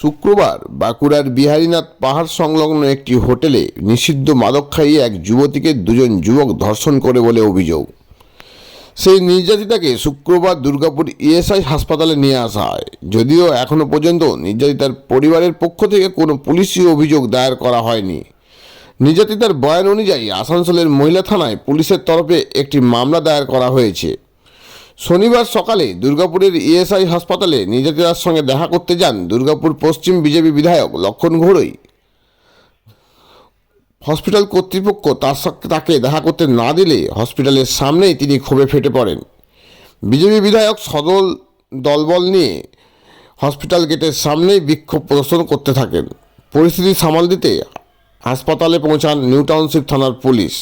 শুক্রবার বাঁকুড়ার বিহারীনাথ পাহাড় সংলগ্ন একটি হোটেলে নিষিদ্ধ মাদক খাইয়ে এক যুবতীকে দুজন যুবক ধর্ষণ করে বলে অভিযোগ। সেই নির্যাতিতাকে শুক্রবার দুর্গাপুর ইএসআই হাসপাতালে নিয়ে আসা হয়। যদিও এখনও পর্যন্ত নির্যাতিতার পরিবারের পক্ষ থেকে কোনো পুলিশি অভিযোগ দায়ের করা হয়নি। নির্যাতিতার বয়ান অনুযায়ী আসানসোলের মহিলা থানায় পুলিশের তরফে একটি মামলা দায়ের করা হয়েছে। শনিবার সকালে দুর্গাপুরের ইএসআই হাসপাতালে নির্যাতিতার সঙ্গে দেখা করতে যান দুর্গাপুর পশ্চিম বিজেপি বিধায়ক লক্ষণ ঘোড়ই। হসপিটাল কর্তৃপক্ষ তার সাথে তাকে দেখা করতে না দিলে হসপিটালের সামনেই তিনি ক্ষোভে ফেটে পড়েন। বিজেপি বিধায়ক সদল দলবল নিয়ে হসপিটাল গেটের সামনেই বিক্ষোভ প্রদর্শন করতে থাকেন। পরিস্থিতি সামাল দিতে হাসপাতালে পৌঁছান নিউ টাউনশিপ থানার পুলিশ।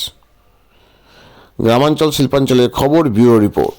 গ্রামাঞ্চল শিল্পাঞ্চলের খবর, ব্যুরো রিপোর্ট।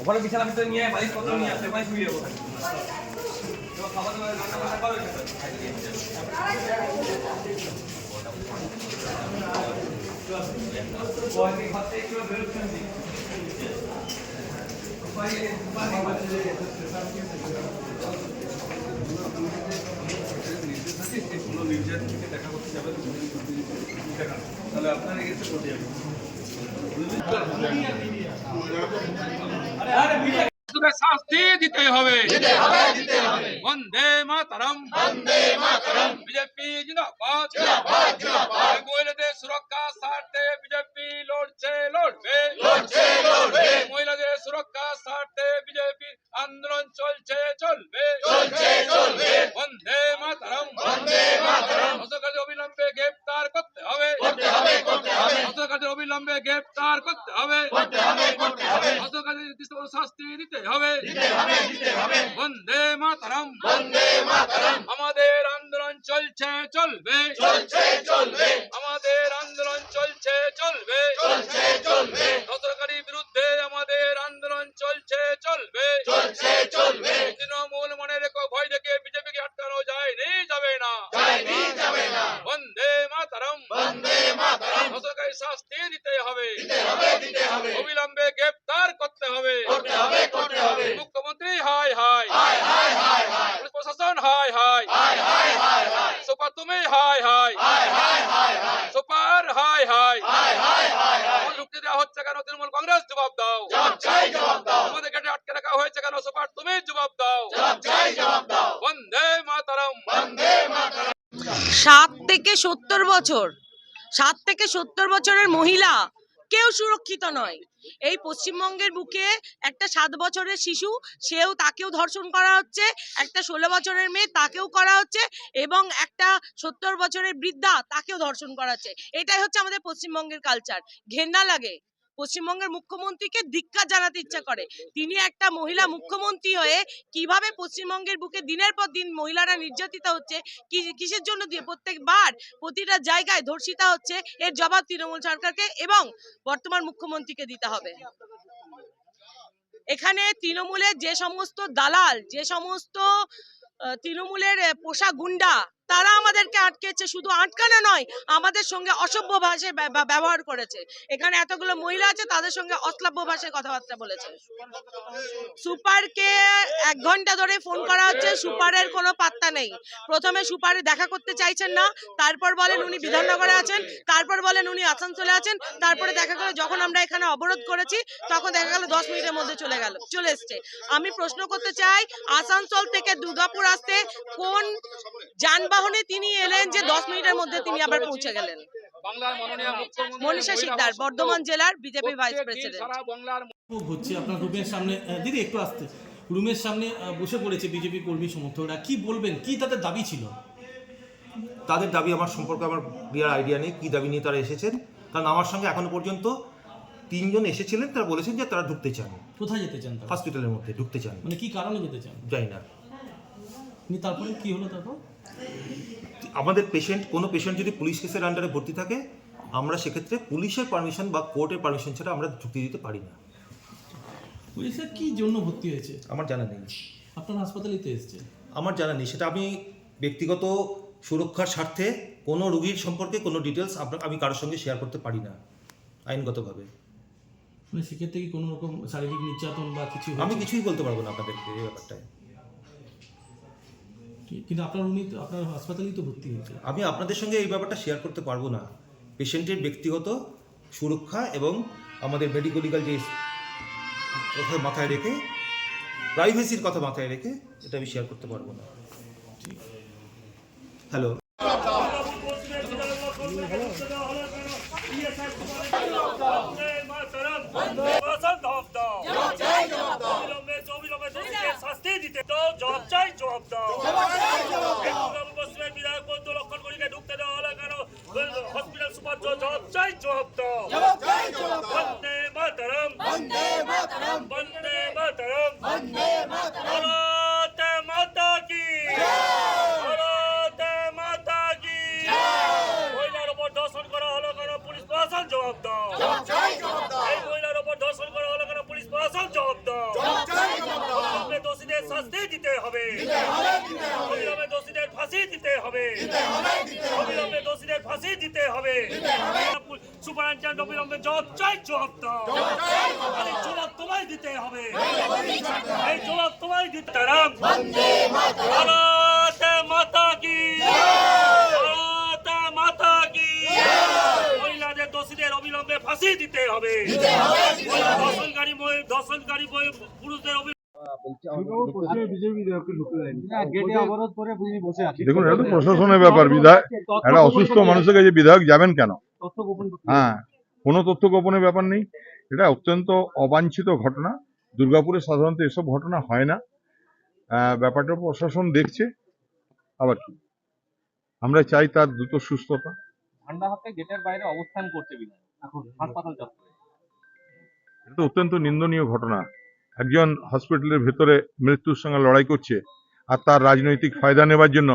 ওখানে বিছানা ভিতরে নিয়ে আয়, বালিশ পত্র নিয়ে আসে ওখানে শুয়ে যাব। খাবার দাবার রান্না বান্না করো এখানে। বয় থেকে কেউ বেরোচ্ছেন না। তাহলে আপনারা গেছে কোথায় তোকে শাস্তি দিতে হবে। বন্দে মাতরম। বিজেপি জিন্দাবাদ। আন্দোলন চলছে চলবে। আমাদের আন্দোলন চলছে চলবে। সরকারি বিরুদ্ধে আমাদের আন্দোলন চলছে চলবে। তৃণমূল মনে রেখো ভয় দেখে বিজেপিকে আটকানো যায়নি যাবে না। বন্দে মাতরম। সরকারি শাস্তি দিতে হবে। অবিলম্বে গ্রেপ্তার করতে হবে। মুখ্যমন্ত্রী হাই হাই পুলিশ প্রশাসন হাই হাই সুপার তুমি হাই হাই সুপার হাই হাই আমাদের ঢুকতে দেওয়া হচ্ছে কেন তৃণমূল কংগ্রেস জবাব দাও আমাদের গেটে আটকে রাখা হয়েছে কেন সুপার তুমি জবাব দাও বন্দে মাতরম সাত থেকে সত্তর বছর ষাট থেকে সত্তর বছরের মহিলা কেউ সুরক্ষিত নয়। এই পশ্চিমবঙ্গের বুকে একটা সাত বছরের শিশু, সেও তাকেও ধর্ষণ করা হচ্ছে, একটা ষোলো বছরের মেয়ে তাকেও করা হচ্ছে এবং একটা সত্তর বছরের বৃদ্ধা তাকেও ধর্ষণ করা হচ্ছে। এটাই হচ্ছে আমাদের পশ্চিমবঙ্গের কালচার ঘেন্না লাগে। পশ্চিমবঙ্গের মুখ্যমন্ত্রীকে ধিক্কার জানাতে ইচ্ছা করে। তিনি একটা মহিলা মুখ্যমন্ত্রী হয়ে কীভাবে পশ্চিমবঙ্গের বুকে দিনের পর দিন মহিলারা নির্যাতিত হচ্ছে কিসের জন্য দিয়ে প্রত্যেকবার প্রতিটা জায়গায় ধর্ষিতা হচ্ছে, এর জবাব তৃণমূল সরকারকে এবং বর্তমান মুখ্যমন্ত্রীকে দিতে হবে। এখানে তৃণমূলের যে সমস্ত দালাল, যে সমস্ত তৃণমূলের পোষা গুন্ডা তারা আমাদেরকে আটকেছে, শুধু আটকানো নয়, আমাদের সঙ্গে অসভ্য ভাষায় ব্যব- ব্যব- ব্যবহার করেছে। এখানে এতগুলো মহিলা আছে, তাদের সঙ্গে অশ্লাভ্য ভাষায় কথাবার্তা বলেছে। সুপারকে এক ঘণ্টা ধরে ফোন করা হচ্ছে, সুপারের কোনো পাত্তা নেই। প্রথমে সুপারে দেখা করতে চাইছেন না, তারপর বলেন উনি বিধাননগরে আছেন, তারপর বলেন উনি আসানসোলে আছেন, তারপরে দেখা গেল যখন আমরা এখানে অবরোধ করেছি, তখন দেখা গেল দশ মিনিটের মধ্যে চলে গেল, চলে এসছে। আমি প্রশ্ন করতে চাই, আসানসোল থেকে দুর্গাপুর আসতে কোন যানবাহনে তিনি এলেন যে দশ মিনিটের মধ্যে তিনি আবার পৌঁছে গেলেন। বাংলার মাননীয় মুখ্যমন্ত্রী মনীষা শিকদার বর্ধমান জেলার বিজেপি ভাইস প্রেসিডেন্ট। সারা বাংলার খুব হচ্ছে আপনার রুমের সামনে দিদি একটু আসতে। রুমের সামনে বসে পড়েছে বিজেপি কর্মী সমর্থকরা। কি বলবেন? কি তাদের দাবি ছিল? তাদের দাবি আমার সম্পর্কে আমার ক্লিয়ার আইডিয়া নেই। কী দাবি নিয়ে তারা এসেছেন? কারণ আমার সঙ্গে এখনও পর্যন্ত তিনজন এসেছিলেন তারা বলেছেন যে তারা ঢুকতে চান। কোথায় যেতে চান হসপিটালের মধ্যে ঢুকতে চান। মানে কি কারণে যেতে চান? যাই না। তারপরে কি হলো তারপর? আমাদের পেশেন্ট কোনো পেশেন্ট যদি পুলিশ কেসের আন্ডারে ভর্তি থাকে আমরা সেক্ষেত্রে পুলিশের পারমিশন বা কোর্টের পারমিশন ছাড়া আমরা ঢুকতে দিতে পারি না। পুলিশের কি জন্য ভর্তি হয়েছে? আমার জানা নেই। আপনার হাসপাতালেই তো এসছে। আমার জানা নেই। সেটা আমি ব্যক্তিগত সুরক্ষার স্বার্থে কোনো রোগীর সম্পর্কে কোনো ডিটেলস আমি কারোর সঙ্গে শেয়ার করতে পারি না আইনগতভাবে। মানে সেক্ষেত্রে কি কোনো রকম শারীরিক নির্যাতন বা কিছু আমি কিছুই বলতে পারব না আপনাদেরকে এই ব্যাপারটায়। কিন্তু আপনার উনি আপনার হাসপাতালেই তো ভর্তি হয়েছে। আমি আপনাদের সঙ্গে এই ব্যাপারটা শেয়ার করতে পারব না। পেশেন্টের ব্যক্তিগত সুরক্ষা এবং আমাদের মেডিকেল লিগাল যে কথা মাথায় রেখে প্রাইভেসির কথা মাথায় রেখে এটা আমি শেয়ার করতে পারব না। হ্যালো শাস্তি দিতে তো জবাব দাও। বিধায়ক বন্ধু লক্ষণ করিকে ঢুকতে দেওয়া হলো কেন? হসপিটাল সুপার জবাব চাই জবাব দাও বন্দে মাতরম বন্দে মাতরম বন্দে মাতরম বন্দে মাতরম ভারতে মাতা কি ভারতে মাতা কি মহিলার উপর ধর্ষণ করা হলো কেন পুলিশ প্রশাসন জবাব দাও এই মহিলার উপর ধর্ষণ করা হলো কেন পুলিশ প্রশাসন জবাব দাও অবিলম্বে দোষীদের শাস্তি দিতে হবে অবিলম্বে দোষীদের ফাঁসি দিতে হবে অবিলম্বে দোষীদের ফাঁসি দিতে হবে সুপারিনটেন্ডেন্ট অবিলম্বে জবাব চাই জবাব দাও জবাব তোমায় দিতে হবে এই জবাব তোমায় দিতে রাম ভারত মাতা কি ভারত মাতা কি মহিলাদের দোষীদের অবিলম্বে ফাঁসি দিতে হবে দর্শনকারী দর্শনকারী পুরুষদের দেখুন এটা তো প্রশাসনের ব্যাপার বিধায়ক একটা অসুস্থ মানুষের কাছে বিধায়ক যাবেন কেন? হ্যাঁ কোনো তথ্য গোপনের ব্যাপার নেই। এটা অত্যন্ত অবাঞ্ছিত ঘটনা। দুর্গাপুরে সাধারণত এসব ঘটনা হয় না। আহ, ব্যাপারটা প্রশাসন দেখছে। আবার কি? আমরা চাই তার দ্রুত সুস্থতা। ঠান্ডা হাতে গেটের বাইরে অবস্থান করছে বিধায়ক। এখন হাসপাতাল চত্বরে। এটা তো অত্যন্ত নিন্দনীয় ঘটনা। একজন হসপিটালের ভেতরে মৃত্যুর সঙ্গে লড়াই করছে আর তার রাজনৈতিক ফায়দা নেবার জন্য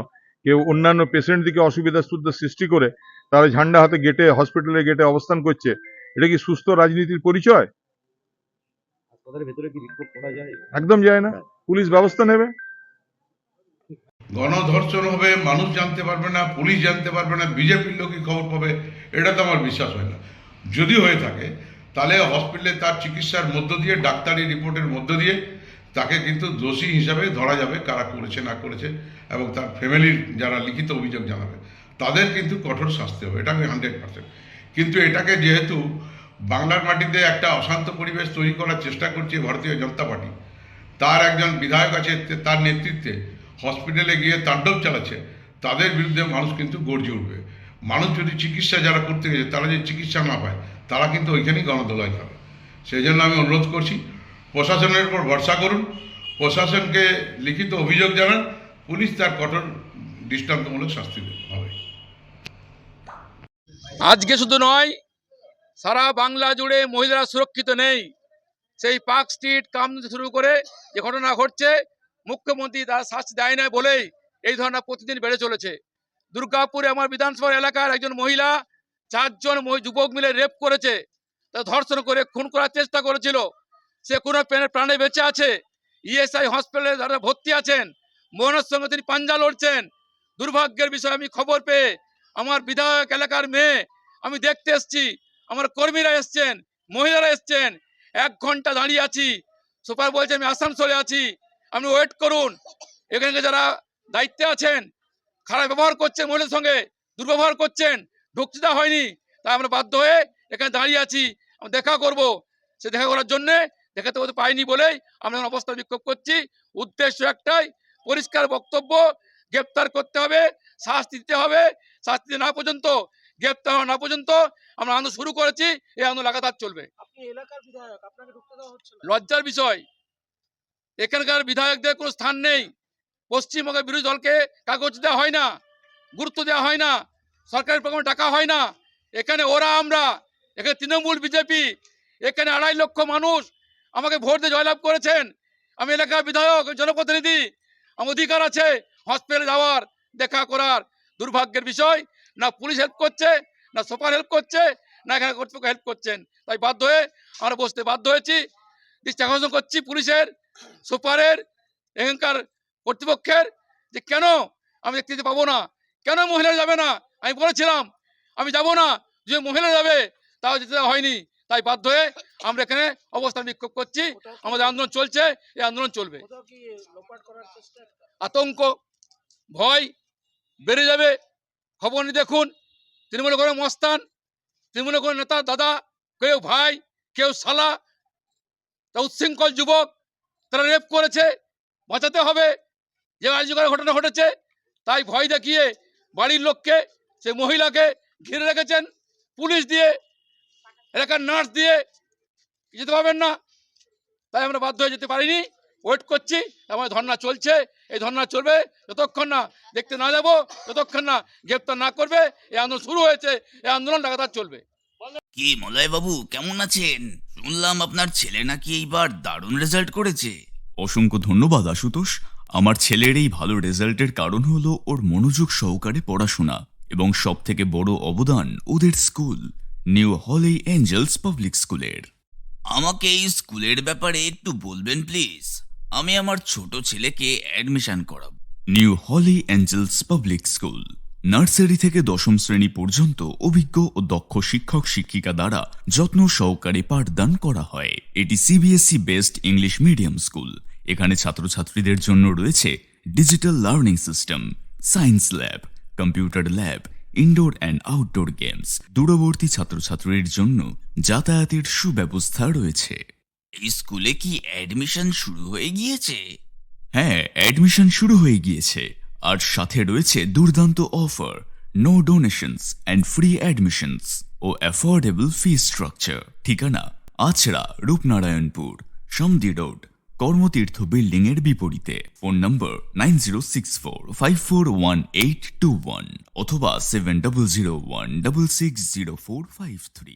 কেউ অন্যান্য পেশেন্টদিকে অসুবিধা সুবিধা সৃষ্টি করে তারা ঝান্ডা হাতে গেটে হসপিটালের গেটে অবস্থান করছে। এটা কি সুস্থ রাজনীতির পরিচয়? হাসপাতালের ভেতরে কি বিক্ষোভ করা যায়? একদম যায় না। পুলিশ ব্যবস্থা নেবে। গণধর্ষণ হবে মানুষ জানতে পারবে না পুলিশ জানতে পারবে না বিজেপির লোকই খবর পাবে এটা তো আমার বিশ্বাস হয় না। যদি হয়ে থাকে তাহলে হসপিটালে তার চিকিৎসার মধ্য দিয়ে, ডাক্তারি রিপোর্টের মধ্য দিয়ে তাকে কিন্তু দোষী হিসাবে ধরা যাবে, কারা করেছে, না করেছে, এবং তার ফ্যামিলির যারা লিখিত অভিযোগ জানাবে, তাদের কিন্তু কঠোর শাস্তি হবে, এটা আমি হান্ড্রেড পার্সেন্ট কিন্তু এটাকে যেহেতু বাংলার মাটিতে একটা অশান্ত পরিবেশ তৈরি করার চেষ্টা করছে ভারতীয় জনতা পার্টি, তার একজন বিধায়ক আছে, তার নেতৃত্বে হসপিটালে গিয়ে তাণ্ডব চালাচ্ছে, তাদের বিরুদ্ধে মানুষ কিন্তু গর্জে উঠবে। মানুষ যদি চিকিৎসা যারা করতে গেছে, তারা যদি চিকিৎসা না পায় তারা কিন্তু ওইখানেই গণদোলাই খাবে। সেই জন্য আমি অনুরোধ করছি, প্রশাসনের উপর ভরসা করুন। প্রশাসনকে লিখিত অভিযোগ জানান, পুলিশ তার কঠোর দৃষ্টান্তমূলক শাস্তি হবে। আজকে শুধু নয়, সারা বাংলা জুড়ে মহিলারা সুরক্ষিত নেই। সেই পার্ক স্ট্রিট কাম শুরু করে যে ঘটনা ঘটছে, মুখ্যমন্ত্রী তার শাস্তি দেয় না বলেই এই ধরনের প্রতিদিন বেড়ে চলেছে। দুর্গাপুরে আমার বিধানসভা এলাকার একজন মহিলা চারজন যুবক মিলে রেপ করেছে, তা ধর্ষণ করে, খুন করার চেষ্টা করেছিল। সে কোনো প্রাণে- বেঁচে আছে। ইএসআই হসপিটালে তারা ভর্তি আছেন মোহনের সঙ্গে তিনি পাঞ্জা লড়ছেন। দুর্ভাগ্যের বিষয়ে, আমি খবর পেয়ে আমার বিধায়ক এলাকার মেয়ে, আমি দেখতে এসছি, আমার কর্মীরা এসছেন, মহিলারা এসছেন। এক ঘণ্টা দাঁড়িয়ে আছি। সুপার বলছে, আমি আসানসোলে আছি, আপনি ওয়েট করুন। এখানে যারা দায়িত্বে আছেন, খারাপ ব্যবহার করছেন মহিলার সঙ্গে, দুর্ব্যবহার করছেন ঢুকতে দেওয়া হয়নি। তাই আমরা বাধ্য হয়ে এখানে দাঁড়িয়ে আছি। আমরা দেখা করব। সে দেখা করার জন্যে দেখাতে হতে পাইনি বলেই আমরা এখন অবস্থা বিক্ষোভ করছি। উদ্দেশ্য একটাই পরিষ্কার বক্তব্য গ্রেপ্তার করতে হবে শাস্তি দিতে হবে। শাস্তি না পর্যন্ত গ্রেপ্তার হওয়া না পর্যন্ত আমরা আন্দোলন শুরু করেছি। এই আন্দোলন লাগাতার চলবে। লজ্জার বিষয়। এখানকার বিধায়কদের কোনো স্থান নেই। পশ্চিমবঙ্গের বিরোধী দলকে কাগজ দেওয়া হয় না গুরুত্ব দেওয়া হয় না। সরকারের প্রোগ্রামে ডাকা হয় না। এখানে ওরা আমরা, এখানে তৃণমূল বিজেপি, এখানে আড়াই লক্ষ মানুষ আমাকে ভোট দিয়ে জয়লাভ করেছেন। আমি এলাকার বিধায়ক, জনপ্রতিনিধি, আমার অধিকার আছে হসপিটালে যাওয়ার, দেখা করার। দুর্ভাগ্যের বিষয়, না পুলিশ হেল্প করছে, না সুপার হেল্প করছে, না এখানে কর্তৃপক্ষ হেল্প করছেন। তাই বাধ্য হয়ে আমরা বসতে বাধ্য হয়েছি। দৃষ্টি করছি পুলিশের, সুপারের, এখানকার কর্তৃপক্ষের যে কেন আমি দেখতে পাবো না, কেন মহিলারা যাবে না আমি বলেছিলাম, আমি যাব না, যে মহিলা যাবে, তাও যেতে হয়নি। তাই বাধ্য হয়ে আমরা এখানে অবস্থান বিক্ষোভ করছি। আমাদের আন্দোলন চলছে, এই আন্দোলন চলবে। আতঙ্ক, ভয় বেড়ে যাবে। খবর দেখুন তৃণমূল করে মস্তান তৃণমূল করে নেতা, দাদা, কেউ ভাই, কেউ শালা, তা উচ্ছৃঙ্খল যুবক, তারা রেপ করেছে, বাঁচাতে হবে। যে আর্যকর ঘটনা ঘটেছে, তাই ভয় দেখিয়ে বাড়ির লোককে সে মহিলাকে ঘিরে রেখেছেন পুলিশ দিয়ে এলাকার নার্স দিয়ে। যেতে পারবেন না। তাই আমরা বাধ্য হয়ে যেতে পারিনি। ওয়েট করছি আমার ধর্না চলছে এই ধর্না চলবে যতক্ষণ না দেখতে না যাব ততক্ষণ না গ্রেপ্তার না করবে এই আন্দোলন শুরু হয়েছে এই আন্দোলন লাগাতার চলবে। কি মলয় বাবু কেমন আছেন? শুনলাম আপনার ছেলে নাকি এইবার দারুণ রেজাল্ট করেছে। অসংখ্য ধন্যবাদ আশুতোষ। আমার ছেলের এই ভালো রেজাল্টের কারণ হলো ওর মনোযোগ সহকারে পড়াশোনা। এবং সব থেকে বড় অবদান ওদের school, New Holy Angels Public স্কুলের। আমাকে এই স্কুলের ব্যাপারে একটু বলবেন, প্লিজ? আমি আমার ছোট ছেলেকে অ্যাডমিশন করাব। New Holy Angels Public School, nursery থেকে দশম শ্রেণি পর্যন্ত অভিজ্ঞ ও দক্ষ শিক্ষক শিক্ষিকা দ্বারা যত্ন সহকারে পাঠদান করা হয়। এটি CBSE based English medium school এখানে ছাত্রছাত্রীদের জন্য রয়েছে digital learning system science lab computer lab indoor and outdoor games দূরবর্তী ছাত্রছাত্রীর জন্য যাতায়াতের সুব্যবস্থা রয়েছে। এই স্কুলে কি অ্যাডমিশন শুরু হয়ে গিয়েছে? হ্যাঁ অ্যাডমিশন শুরু হয়ে গিয়েছে। আর সাথে রয়েছে দুর্দান্ত offer no donations and free admissions O affordable fee structure ঠিকানা আছড়া রূপনারায়ণপুর সমদি রোড। কর্মতীর্থ বিল্ডিং এর বিপরীতে। Phone number nine zero six four five four one eight two one অথবা seven double zero one double six zero four five three.